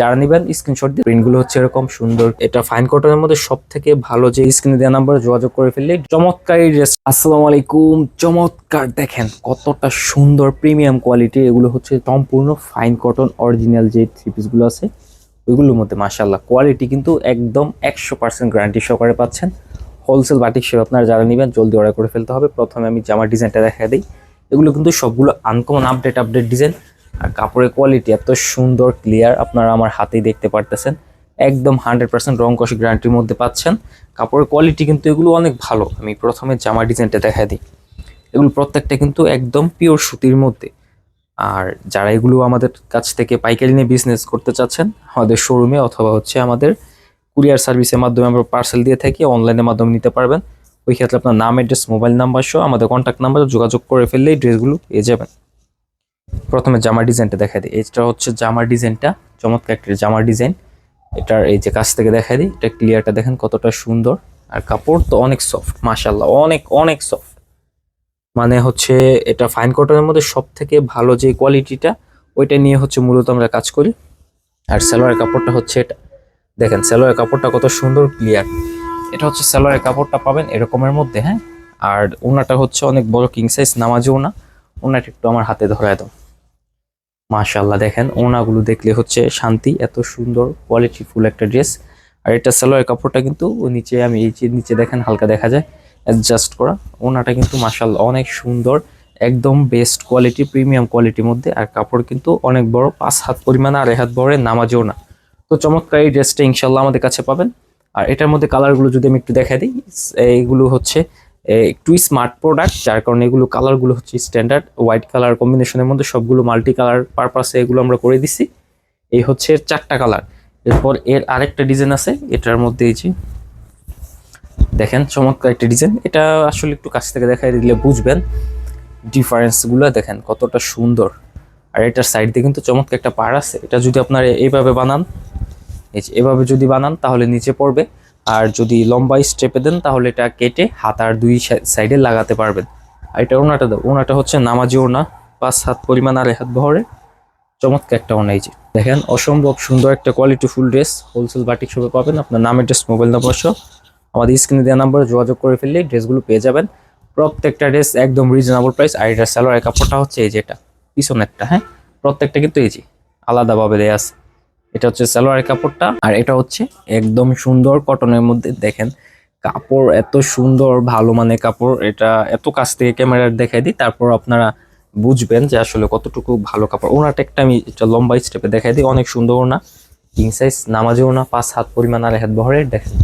যারা নিবেন স্ক্রিনশট দিয়ে প্রিন্টগুলো হচ্ছে এরকম সুন্দর। এটা ফাইন কটনের মধ্যে সব থেকে ভালো যে স্ক্রিনে দেওয়া নাম্বারে যোগাযোগ করে ফেললে চমৎকার ড্রেস আসসালামু আলাইকুম। চমৎকার, দেখেন কতটা সুন্দর প্রিমিয়াম কোয়ালিটি এগুলো হচ্ছে সম্পূর্ণ ফাইন কটন অরিজিনাল যে থ্রি পিসগুলো আছে, ওইগুলোর মধ্যে মাশাল্লাহ কোয়ালিটি কিন্তু একদম একশো পার্সেন্ট গ্যারান্টি সহকারে পাচ্ছেন। হোলসেল বাটিক সেবা আপনারা যারা নেবেন, জলদি অর্ডার করে ফেলতে হবে। প্রথমে আমি জামার ডিজাইনটা দেখা দিই। এগুলো কিন্তু সবগুলো আনকমন আপডেট আপডেট ডিজাইন আর কাপড়ের কোয়ালিটি এত সুন্দর ক্লিয়ার আপনারা আমার হাতেই দেখতে পারতেছেন। একদম হান্ড্রেড পার্সেন্ট রং কষি গ্যারান্টির মধ্যে পাচ্ছেন। কাপড়ের কোয়ালিটি কিন্তু এগুলো অনেক ভালো। আমি প্রথমে জামার ডিজাইনটা দেখা দিই। এগুলো প্রত্যেকটা কিন্তু একদম পিওর সুতির মধ্যে। আর যারা এগুলো আমাদের কাছ থেকে পাইকারি নিয়ে বিজনেস করতে চাচ্ছেন, আমাদের শোরুমে অথবা হচ্ছে আমাদের কুরিয়ার সার্ভিসের মাধ্যমে আমরা পার্সেল দিয়ে থাকি অনলাইনের মাধ্যমে নিতে পারবেন। ওই ক্ষেত্রে আপনার নাম অ্যাড্রেস মোবাইল নাম্বার সহ আমাদের কন্ট্যাক্ট নাম্বার যোগাযোগ করে ফেললেই ড্রেসগুলো পেয়ে যাবেন। প্রথমে জামার ডিজাইনটা দেখা দিই। এটা হচ্ছে জামার ডিজাইনটা, চমৎকার একটা জামার ডিজাইন। এটার এই যে কাছ থেকে দেখা দিই, এটা ক্লিয়ারটা দেখেন কতটা সুন্দর। আর কাপড় তো অনেক সফট মাশাল্লাহ অনেক অনেক সফট মানে হচ্ছে এটা ফাইন কটনের মধ্যে সব থেকে ভালো যে কোয়ালিটিটা ওইটা নিয়ে হচ্ছে মূলত আমরা কাজ করি। আর সালোয়ারের কাপড়টা হচ্ছে এটা। দেখেন, সালোয়ারের কাপড়টা কত সুন্দর ক্লিয়ার এটা হচ্ছে সালোয়ারের কাপড়টা পাবেন এরকমের মধ্যে হ্যাঁ? আর ওনাটা হচ্ছে অনেক বড় কিং সাইজ নামাজে ওনা ওনাটা একটু আমার হাতে ধরায় দাও। মাশাল্লাহ দেখেন ওনাগুলো দেখলে হচ্ছে শান্তি, এত সুন্দর কোয়ালিটি ফুল একটা ড্রেস আর এটা সালোয়ার কাপড়টা কিন্তু নিচে, আমি এই যে নিচে দেখেন হালকা দেখা যায় অ্যাডজাস্ট করা। ওনাটা কিন্তু মাশাল্লাহ অনেক সুন্দর, একদম বেস্ট কোয়ালিটি প্রিমিয়াম কোয়ালিটির মধ্যে। আর কাপড় কিন্তু অনেক বড়, পাঁচ হাত পরিমাণে আর এক হাত বড় নামাজেও না। তো চমৎকার এই ড্রেসটা ইনশাল্লাহ আমাদের কাছে পাবেন। আর এটার মধ্যে কালারগুলো যদি আমি একটু দেখা দিই, এইগুলো হচ্ছে একটু স্মার্ট প্রোডাক্ট যার কারণে এগুলো কালারগুলো হচ্ছে স্ট্যান্ডার্ড হোয়াইট কালার কম্বিনেশনের মধ্যে সবগুলো মাল্টি কালার পারপাসে এগুলো আমরা করে দিছি। এই হচ্ছে চারটা কালার এরপর এর আরেকটা ডিজাইন আছে, এটার মধ্যে এই যে, দেখেন চমৎকার একটা ডিজাইন এটা আসলে একটু কাছ থেকে দেখাই দিলে বুঝবেন। ডিফারেন্সগুলো দেখেন কতটা সুন্দর। আর এটার সাইড দিয়ে কিন্তু চমৎকার একটা পার আছে। এটা যদি আপনার এইভাবে বানান, এই যে এভাবে যদি বানান, তাহলে নিচে পড়বে। আর যদি লম্বা স্টেপে দেন, তাহলে এটা কেটে হাতার দুই সাইডে লাগাতে পারবেন। আর এটা ওনাটা ওনাটা হচ্ছে নামাজি ওনা, পাঁচ হাত পরিমাণ আর হাত বহরে চমৎকার একটা ওনা এই যে। দেখেন, অসম্ভব সুন্দর একটা quality full dress wholesale batik শপে পাবেন। আপনার নাম অ্যাড্রেস মোবাইল নাম্বার সহ। আমাদের স্ক্রিনে দেওয়া নাম্বারে যোগাযোগ করে ফেললেই ড্রেসগুলো পেয়ে যাবেন। প্রত্যেকটা ড্রেস একদম রিজনেবল প্রাইস আর এটা স্যালোয়ারের কাপড়টা হচ্ছে এই যেটা পিছনেরটা হ্যাঁ? প্রত্যেকটা কিন্তু এই যে, আলাদাভাবে দেয়া আছে। এটা হচ্ছে সালোয়ারের কাপড়টা, আর এটা হচ্ছে একদম সুন্দর কটনের মধ্যে দেখেন, কাপড় এত সুন্দর, ভালো মানে কাপড়, এটা এত কাছ থেকে ক্যামেরার দেখাই দিই, তারপর আপনারা বুঝবেন যে আসলে কতটুকু ভালো কাপড়। ওনাটা একটা আমি একটা লম্বা স্টেপে দেখাই দিই, অনেক সুন্দর ওনা কিং সাইজ নামাজে ওনা, পাঁচ হাত পরিমাণ আর হাত বহরের দেখেন।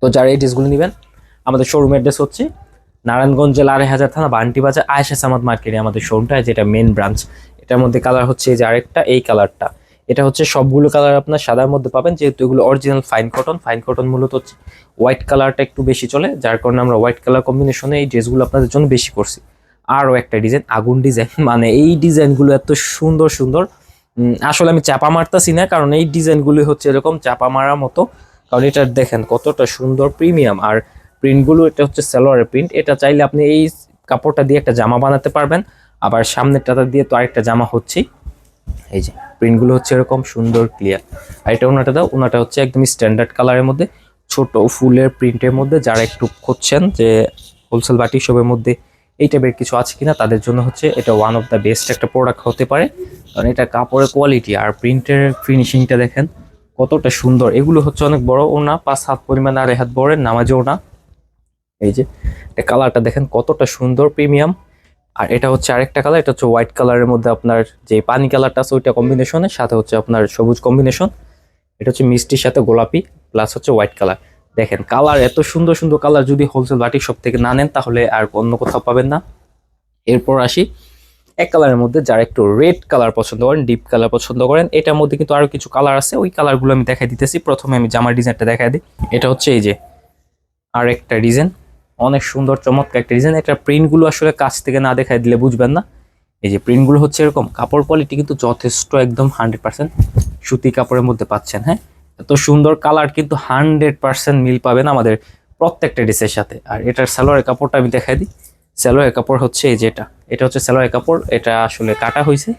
তো যারা এই ড্রেসগুলো নেবেন, আমাদের শোরুম অ্যাড্রেস হচ্ছে নারায়ণগঞ্জ জেলা আড়াই হাজার থানা, বান্টি বাজার, আয়েশা সামাদ মার্কেটে আমাদের শোরুমটা যেটা মেন ব্রাঞ্চ এটার মধ্যে কালার হচ্ছে যে আরেকটা, এই কালারটা এটা হচ্ছে সবগুলো কালার আপনার সাদার মধ্যে পাবেন, যেহেতু এগুলো original fine cotton fine cotton মূলত হচ্ছে হোয়াইট কালারটা একটু বেশি চলে, যার কারণে আমরা হোয়াইট কালার কম্বিনেশনে এই ড্রেসগুলো আপনাদের জন্য বেশি করছি। আরও একটা ডিজাইন আগুন ডিজাইন মানে এই ডিজাইনগুলো এত সুন্দর সুন্দর। আসলে আমি চাপা মারতাছি না, কারণ এই ডিজাইনগুলো হচ্ছে এরকম চাপা মারার মতো। কারণ এটা দেখেন কতটা সুন্দর প্রিমিয়াম আর প্রিন্টগুলো এটা হচ্ছে সালোয়ারের প্রিন্ট এটা চাইলে আপনি এই কাপড়টা দিয়ে একটা জামা বানাতে পারবেন। আবার সামনেরটা দিয়ে তো আরেকটা জামা হচ্ছেই। এই যে। প্রিন্টগুলো হচ্ছে এরকম সুন্দর ক্লিয়ার আর এটা ওনাটা দাও, ওনাটা হচ্ছে একদম স্ট্যান্ডার্ড কালারের মধ্যে, ছোট ফুলের প্রিন্টের মধ্যে, যারা একটু খুঁজছেন যে হোলসেল বাটি সবের মধ্যে এই টাইপের কিছু আছে কিনা, তাদের জন্য হচ্ছে এটা ওয়ান অফ দ্য বেস্ট একটা প্রোডাক্ট হতে পারে। কারণ এটা কাপড়ের কোয়ালিটি আর প্রিন্টের ফিনিশিংটা দেখেন কতটা সুন্দর। এগুলো হচ্ছে অনেক বড় ওনা পাঁচ হাত পরিমাণ আর হাত বড় নামাজে ওনা এই যে, এটা কালারটা দেখেন কতটা সুন্দর প্রিমিয়াম আর এটা হচ্ছে আরেকটা কালার এটা হচ্ছে হোয়াইট কালারের মধ্যে আপনার যে পানি কালারটা আছে ওইটা কম্বিনেশনের সাথে হচ্ছে আপনার সবুজ কম্বিনেশন এটা হচ্ছে মিষ্টির সাথে গোলাপি প্লাস হচ্ছে হোয়াইট কালার দেখেন কালার এত সুন্দর সুন্দর কালার যদি হোলসেল বাটিক সব থেকে না নেন, তাহলে আর অন্য কোথাও পাবেন না। এরপর আসি, এক কালারের মধ্যে যারা একটু রেড কালার পছন্দ করেন ডিপ কালার পছন্দ করেন, এটার মধ্যে কিন্তু আরও কিছু কালার আছে, ওই কালারগুলো আমি দেখাই দিতেছি। প্রথমে আমি জামার ডিজাইনটা দেখাই দিই। এটা হচ্ছে এই যে আর একটা ডিজাইন অনেক সুন্দর, চমৎকার একটা ডিজাইন এটা প্রিন্টগুলো আসলে কাছ থেকে না দেখাই দিলে বুঝবেন না। এই যে প্রিন্টগুলো হচ্ছে এরকম, কাপড় কোয়ালিটি কিন্তু যথেষ্ট একদম হান্ড্রেড পার্সেন্ট সুতি কাপড়ের মধ্যে পাচ্ছেন হ্যাঁ? এত সুন্দর কালার কিন্তু হান্ড্রেড পার্সেন্ট মিল পাবেন আমাদের প্রত্যেকটা ড্রেসের সাথে। আর এটার সালোয়ারের কাপড়টা আমি দেখাই দিই। সালোয়ারের কাপড় হচ্ছে এই যে এটা। এটা হচ্ছে সালোয়ারের কাপড়, এটা আসলে কাটা হয়েছে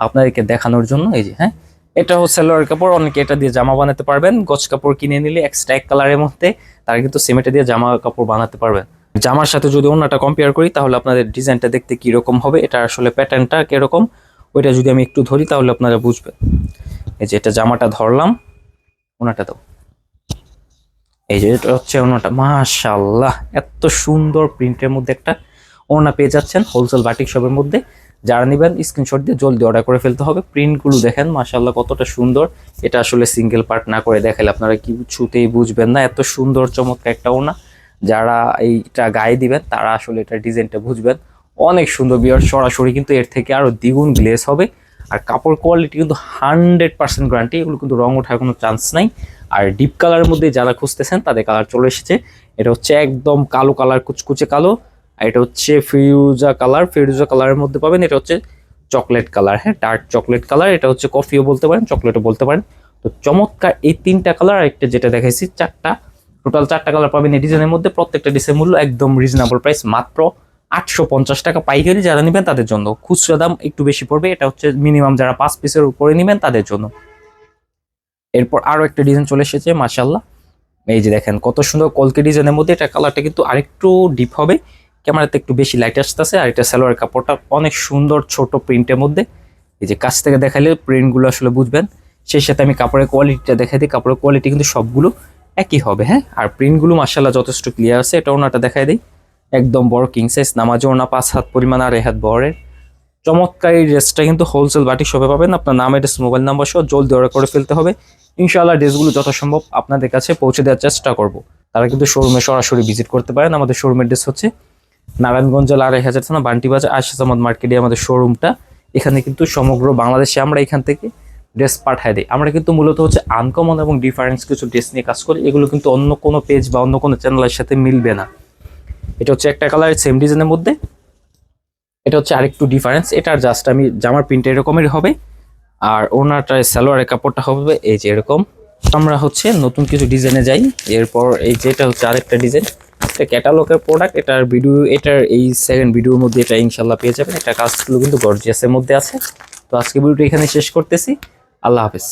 আপনাদেরকে দেখানোর জন্য, এই যে হ্যাঁ? এটা হচ্ছে সালোয়ার কাপড়, অনেকে এটা দিয়ে জামা বানাতে পারবেন। গছ কাপড় কিনে নিলে এক্সট্রা এক কালারের মধ্যে তারা কিন্তু সিমেন্টে দিয়ে জামা কাপড় বানাতে পারবেন। জামার সাথে যদি অন্যটা কম্পেয়ার করি, তাহলে আপনাদের ডিজাইনটা দেখতে কি রকম হবে, এটা আসলে প্যাটার্নটা কীরকম, ওইটা যদি আমি একটু ধরি, তাহলে আপনারা বুঝবেন। এই যে এটা জামাটা ধরলাম, ওনাটা দাও। এই যে এটা হচ্ছে ওনাটা মাশাল্লাহ এত সুন্দর প্রিন্টের মধ্যে একটা ওনা পেয়ে যাচ্ছেন হোলসেল বাটিক শপের মধ্যে। যারা নেবেন স্ক্রিনশট দিয়ে জলদি অর্ডার করে ফেলতে হবে। প্রিন্টগুলো দেখেন মাশাল্লাহ কতটা সুন্দর। এটা আসলে সিঙ্গেল পার্ট না করে দেখালে আপনারা কিছুতেই বুঝবেন না। এত সুন্দর, চমৎকার একটা ওনা যারা এইটা গায়ে দিবেন, তারা আসলে এটা ডিজাইনটা বুঝবেন। অনেক সুন্দর বিয়ার, সরাসরি কিন্তু এর থেকে আরও দ্বিগুণ গ্লেস হবে। আর কাপড় কোয়ালিটি কিন্তু হান্ড্রেড পার্সেন্ট গ্যারান্টি এগুলো কিন্তু রং ওঠার কোনো চান্স নাই। আর ডিপ কালারের মধ্যে যারা খুঁজতেছেন, তাদের কালার চলে এসেছে। এটা হচ্ছে একদম কালো কালার কুচকুচে কালো। আর এটা হচ্ছে ফিরুজা কালার ফিরুজা কালারের মধ্যে পাবেন, এটা হচ্ছে চকলেট কালার। হ্যাঁ ডার্ক চকলেট কালার, এটা হচ্ছে কফিও বলতে পারেন, চকলেটও বলতে পারেন। তো চমৎকার এই তিনটা কালার আর একটা যেটা দেখাইছি, চারটা। টোটাল চারটা কালার পাবেন এই ডিজাইনের মধ্যে, প্রত্যেকটা ডিজাইন মূল্য একদম রিজনেবল প্রাইস মাত্র আটশো পঞ্চাশ টাকা। পাইকারি যারা নেবেন, তাদের জন্য। খুচরা দাম একটু বেশি পড়বে, এটা হচ্ছে মিনিমাম যারা পাঁচ পিসের উপরে নেবেন, তাদের জন্য। এরপর আরও একটা ডিজাইন চলে এসেছে মাশাল্লাহ এই যে দেখেন, কত সুন্দর কলকে ডিজাইনের মধ্যে, এটা কালারটা কিন্তু আরেকটু ডিপ হবে। ক্যামেরাতে একটু বেশি লাইট আসতেছে আর এটা সালোয়ার কাপড়টা অনেক সুন্দর ছোট প্রিন্টের মধ্যে। এই যে কাছ থেকে দেখালে প্রিন্টগুলো আসলে বুঝবেন। সেই সাথে আমি কাপড়ের কোয়ালিটিটা দেখাই দিই। কাপড়ের কোয়ালিটি কিন্তু সবগুলো একই হবে হ্যাঁ? আর প্রিন্টগুলো মার্শাল্লাহ যথেষ্ট ক্লিয়ার আছে। এটা ওনাটা দেখাই দিই। একদম বড় কিং সাইজ নামাজও ওনা পাঁচ হাত পরিমাণ আর হাত বড়ের চমৎকার এই ড্রেসটা কিন্তু হোলসেল বাটিক শপে পাবেন। আপনার নাম এড্রেস মোবাইল নাম্বার সহ জলদি অর্ডার করে ফেলতে হবে। ইনশাআল্লাহ ড্রেসগুলো যথাসম্ভব আপনাদের কাছে পৌঁছে দেওয়ার চেষ্টা করব। তারা কিন্তু শোরুমে সরাসরি ভিজিট করতে পারেন। আমাদের শোরুমের ড্রেস হচ্ছে নারায়ণগঞ্জ আড়াই হাজার থানা, বান্টি বাজার আশিস আহমদ মার্কেটে আমাদের শোরুমটা এখানে কিন্তু সমগ্র বাংলাদেশে আমরা এখান থেকে ড্রেস পাঠায় দিই। আমরা কিন্তু মূলত হচ্ছে আনকমন এবং ডিফারেন্স কিছু ড্রেস নিয়ে কাজ করি। এগুলো কিন্তু অন্য কোনো পেজ বা অন্য কোনো চ্যানেলের সাথে মিলবে না। এটা হচ্ছে একটা কালারের সেম ডিজাইনের মধ্যে। এটা হচ্ছে আরেকটু ডিফারেন্স এটার জাস্ট আমি জামার প্রিন্ট এরকমেরই হবে। আর ওনারটা সালোয়ারের কাপড়টা হবে এই যে এরকম। আমরা হচ্ছে নতুন কিছু ডিজাইনে যাই। এরপর এই যেটা হচ্ছে আরেকটা ডিজাইন এটা ক্যাটালগের প্রোডাক্ট এটার ভিডিও এটার এই সেকেন্ড ভিডিওর মধ্যে এটা ইনশাল্লাহ পেয়ে যাবেন। এটা কাজগুলো কিন্তু গর্জিয়াসের মধ্যে আছে। তো আজকে ভিডিওটা এখানে শেষ করতেছি। আল্লাহ হাফেজ।